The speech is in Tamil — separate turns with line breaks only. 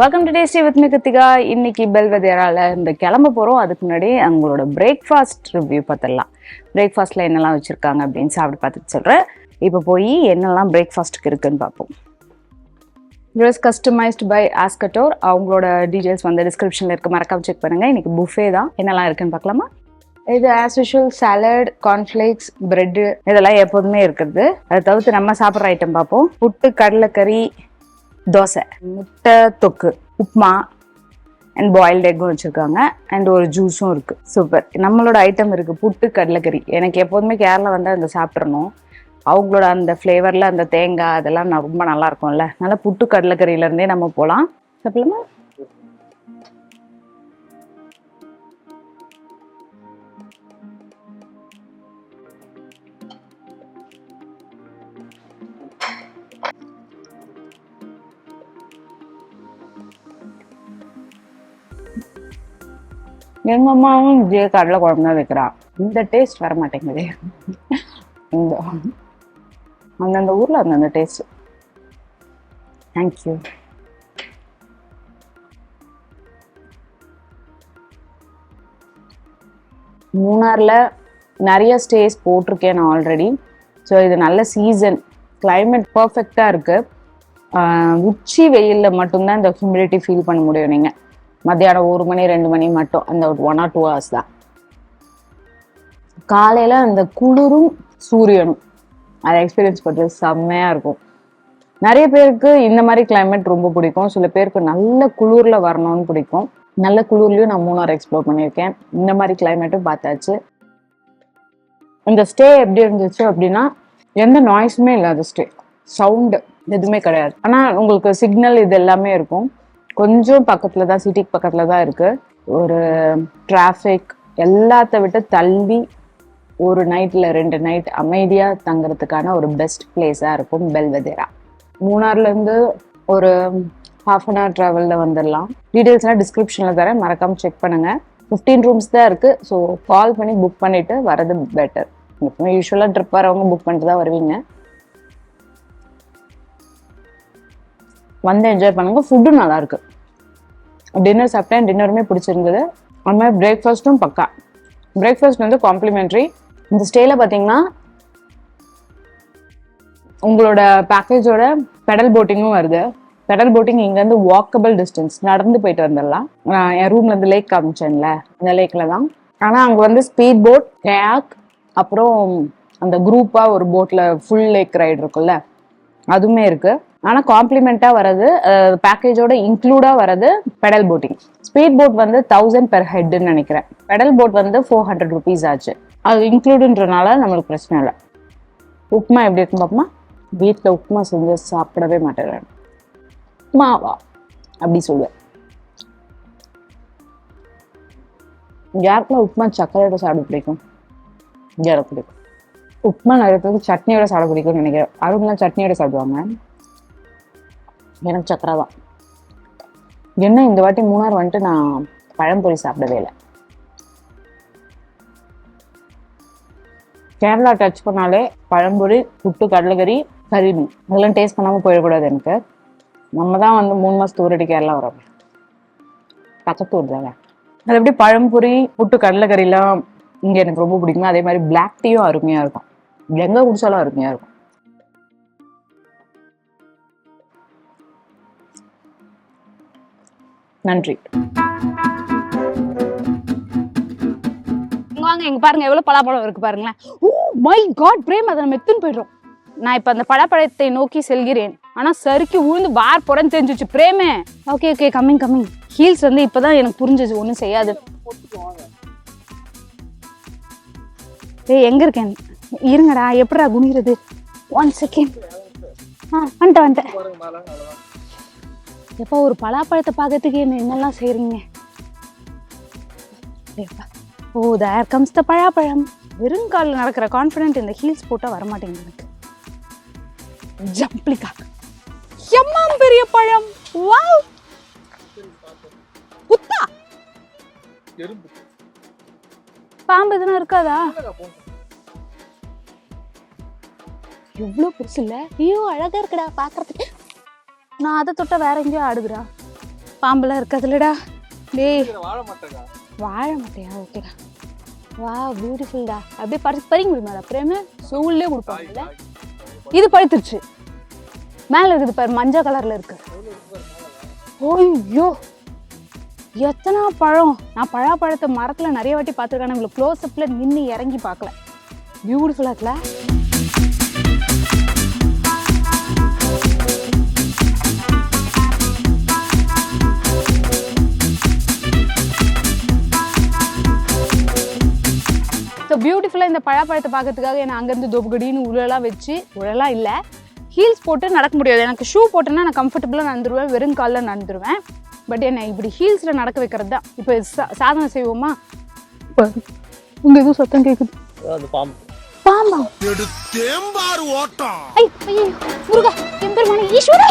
Welcome to tasty with Kathika இன்னைக்கு பெல்வெதேரால இந்த கிளம்ப போகிறோம் அதுக்கு முன்னாடி அவங்களோட பிரேக்ஃபாஸ்ட் ரிவ்யூ பார்த்துடலாம். பிரேக்ஃபாஸ்ட்டில் என்னெல்லாம் வச்சுருக்காங்க அப்படின்னு சாப்பிட்டு பார்த்துட்டு சொல்கிறேன் இப்போ போய் என்னெல்லாம் பிரேக்ஃபாஸ்ட்டுக்கு இருக்குன்னு பார்ப்போம். ட்ரெஸ் கஸ்டமைஸ்ட் பை ஆஸ்கட்டோர் அவங்களோட டீட்டெயில்ஸ் வந்து டிஸ்கிரிப்ஷனில் இருக்க. மறக்காம செக் பண்ணுங்கள் இன்றைக்கி புஃபே தான். என்னெல்லாம் இருக்குன்னு பார்க்கலாமா? இது as usual salad cornflakes bread இதெல்லாம் எப்போதுமே இருக்குது அதை தவிர்த்து நம்ம சாப்பிட்ற ஐட்டம் பார்ப்போம். புட்டு கடலைக்கறி தோசை முட்டை தொக்கு உப்மா அண்ட் பாயில்டு எக்கும் வச்சுருக்காங்க. அண்ட் ஒரு ஜூஸும் இருக்குது சூப்பர் நம்மளோட ஐட்டம் இருக்குது புட்டு கடலைக்கறி. எனக்கு எப்போதுமே கேரளா வந்தால் அந்த சாப்பிட்றணும் அவங்களோட அந்த ஃப்ளேவரில் அந்த தேங்காய் அதெல்லாம் ரொம்ப நல்லா இருக்கும்ல. அதனால புட்டு கடலைக்கறியிலேருந்தே நம்ம போகலாம் சாப்பிடலாமா? எங்க அம்மாவும் இதே கடலை குழம்பு தான் வைக்கிறான் இந்த டேஸ்ட் வர மாட்டேங்குது இந்த. அந்தந்த ஊர்ல அந்தந்த டேஸ்ட் தேங்க்யூ மூணார்ல நிறைய ஸ்டேஸ் போட்டிருக்கேன் நான் ஆல்ரெடி ஸோ இது நல்ல சீசன் கிளைமேட் பர்ஃபெக்டாக இருக்கு. உச்சி வெயிலில் மட்டும்தான் இந்த ஹியூமிடிட்டி ஃபீல் பண்ண முடியும் நீங்கள் மத்தியானம் ஒரு மணி ரெண்டு மணி மட்டும். அந்த ஒன் ஆர் டூ ஹவர்ஸ் தான். காலையில் அந்த குளிரும் சூரியனும். அதை எக்ஸ்பீரியன்ஸ் பண்ணுறது செம்மையாக இருக்கும். நிறைய பேருக்கு இந்த மாதிரி கிளைமேட் ரொம்ப பிடிக்கும். சில பேருக்கு நல்ல குளிரில் வரணும்னு பிடிக்கும். நல்ல குளிர்லையும் நான் மூணார் எக்ஸ்ப்ளோர் பண்ணியிருக்கேன். இந்த மாதிரி கிளைமேட்டும் பார்த்தாச்சு. இந்த ஸ்டே எப்படி இருந்துச்சு அப்படின்னா எந்த நாய்ஸுமே இல்லாத ஸ்டே சவுண்டு எதுவுமே கிடையாது. ஆனால் உங்களுக்கு சிக்னல் இது எல்லாமே இருக்கும். கொஞ்சம் பக்கத்தில் தான் சிட்டிக்கு பக்கத்தில் தான் இருக்குது ஒரு டிராஃபிக் எல்லாத்த விட்டு தள்ளி ஒரு நைட்டில் ரெண்டு நைட் அமைதியாக தங்குறதுக்கான ஒரு பெஸ்ட் பிளேஸாக இருக்கும் பெல்வெதேரா. மூணார்லேருந்து ஒரு ஹாஃப் அன் ஹவர் ட்ராவலில் வந்துடலாம் டீட்டெயில்ஸ்லாம் டிஸ்கிரிப்ஷனில் தரேன். மறக்காமல் செக் பண்ணுங்கள் ஃபிஃப்டீன் ரூம்ஸ் தான் இருக்குது ஸோ கால் பண்ணி புக் பண்ணிவிட்டு வரது பெட்டர் யூஸ்வலாக ட்ரிப் வரவங்க புக் பண்ணிட்டு தான் வருவீங்க. வந்து என்ஜாய் பண்ணுங்க. ஃபுட்டும் நல்லா இருக்கு டின்னர் சாப்பிட்டேன் டின்னருமே பிடிச்சிருந்தது. அந்த மாதிரி பிரேக்ஃபாஸ்ட்டும் பக்கா. பிரேக்ஃபாஸ்ட் வந்து காம்ப்ளிமெண்ட்ரி இந்த ஸ்டேல பார்த்தீங்கன்னா உங்களோட பேக்கேஜோட பெடல் போட்டிங்கும் வருது. பெடல் போட்டிங் இங்கேருந்து வாக்கபிள் டிஸ்டன்ஸ் நடந்து போயிட்டு வந்துடலாம். என் ரூம்லேருந்து லேக் காமிச்சேன்ல. அந்த லேக்ல தான். ஆனால் அங்கே வந்து ஸ்பீட் போட் கேக் அப்புறம் அந்த குரூப்பாக ஒரு போட்டில் ஃபுல் லேக் ரைடு இருக்குல்ல அதுவுமே இருக்கு. ஆனால் காம்ப்ளிமெண்ட்டாக வர்றது பேக்கேஜோட இன்க்ளூடாக வர்றது பெடல் போட்டிங் ஸ்பீட் போட் வந்து தௌசண்ட் பெர் ஹெட்னு நினைக்கிறேன். பெடல் போட் வந்து ஃபோர் ஹண்ட்ரட் ருபீஸ் ஆச்சு. அது இன்க்ளூடுன்றனால நம்மளுக்கு பிரச்சனை இல்லை. உப்புமா எப்படி இருக்கும் பாப்பமா? வீட்டில் உப்புமா செஞ்சு சாப்பிடவே மாட்டேறேன் உப்புமாவா? அப்படி சொல்லுவேன். யாருக்குலாம் உப்புமா சக்கரையோட சாப்பிட பிடிக்கும்? எனக்கு பிடிக்கும்? உப்புமா நிறைய பேருக்கு சட்னியோட சாப்பிட பிடிக்கும்னு நினைக்கிறேன். அருண்லாம் சட்னியோட சாப்பிடுவாங்க எனக்கு சக்கரை தான். என்ன இந்த வாட்டி மூணார் வந்துட்டு நான் பழம்பொரி சாப்பிடவே இல்லை. கேரளா டச் பண்ணாலே பழம்பொரி புட்டு கடலைக்கறி கறி அதெல்லாம் டேஸ்ட் பண்ணாமல் போயிடக்கூடாது எனக்கு. நம்ம தான் வந்து மூணு மாதத்துக்கு ஒரு அடி கேரளா வரோம். பக்கத்தூர் தானே. அது எப்படி பழம்பொரி புட்டு கடலைக்கறிலாம் இங்கே எனக்கு ரொம்ப பிடிக்கும் அதே மாதிரி பிளாக் டீயும் அருமையாக இருக்கும். எங்கே குடிச்சாலும் அருமையாக இருக்கும். நன்றி. வாங்க இங்க பாருங்க எவ்வளவு பலாப்பழம் இருக்கு பாருங்களேன். ஓ மை காட் பிரேம் அதை நம்ம எடுத்துன்னு போயிடுறோம். நான் இப்ப அந்த பலாப்பழத்தை நோக்கி செல்கிறேன். ஆனா சறுக்கி உழுந்து வார் புறன்னு தெரிஞ்சிச்சு பிரேமே. Okay okay coming coming heels வந்து இப்பதான் எனக்கு புரிஞ்சிச்சு ஒன்றும் செய்யாது. ஏய் எங்க இருக்கேன்? இருங்கடா எப்படிடா குனிகிறது ஒன் செகண்ட் ஆ வந்துட்டேன் வந்துட்டேன். எப்போ ஒரு பலாப்பழத்தை பார்க்கறதுக்கு என்ன என்னெல்லாம் செய்றீங்க? எப்பா ஓ தேர் கம்ஸ் த பழாப்பழம் வெறுங்காலில் நடக்கிற கான்ஃபிடென்ட் இந்த ஹீல்ஸ் போட்டால் வரமாட்டேங்குது எனக்கு. ஜம்ப்ளிகா எம்மாம் பெரிய பழம். வாவ் குத்தா.
எறும்பு.
பாம்பு எதுனா இருக்காதா? எவ்வளோ பெருசு இல்ல ஐயோ அழகா இருக்குடா பாக்குறதுக்கு. நான் அதை தொட்டா வேற எங்கேயோ ஆடுதுடா.
பாம்பெல்லாம் இருக்காதுல்லடா. டேய்.
வாழ
மாட்டியா? ஓகேடா. வா பியூட்டிஃபுல்டா அப்படியே பறிச்சு பறிக்க முடியுமாடா பிரேமு சூழ்லே கொடுப்பாங்கல்ல. இது பழுத்துருச்சு மேல இருக்குது பாரு மஞ்சள் கலர்ல இருக்கு. ஐயோ. எத்தனை பழம். நான் பழாப்பழத்தை மரத்துல நிறைய வாட்டி பார்த்துருக்கேன். இவ்வளோ க்ளோஸ் அப்ல நின்று இறங்கி பார்க்கல. பியூட்டிஃபுல்லா இருக்குல்ல? பியூட்டிஃபுல்லாக இந்த பழாப்பழத்தை பார்க்கறதுக்காக என்னை அங்கேருந்து தொப்புகடின்னு உழலாம் வச்சு உழலாம் இல்லை. ஹீல்ஸ் போட்டு நடக்க முடியாது. எனக்கு ஷூ போட்டேன்னா நான் கம்ஃபர்டபுளாக நடந்துருவேன். வெறும் காலில் நடந்துருவேன். பட் என்னை இப்படி ஹீல்ஸில் நடக்க வைக்கிறது தான். இப்போ சாதனை செய்வோமா? இப்போ உங்க எதுவும் சத்தம் கேட்குது
அந்த பாம்பு.
பாம்பா?
எடுத்தேம்பார் ஓட்டம்.
ஐயோ முருகா எம்பெருமானே ஈஸ்வரா!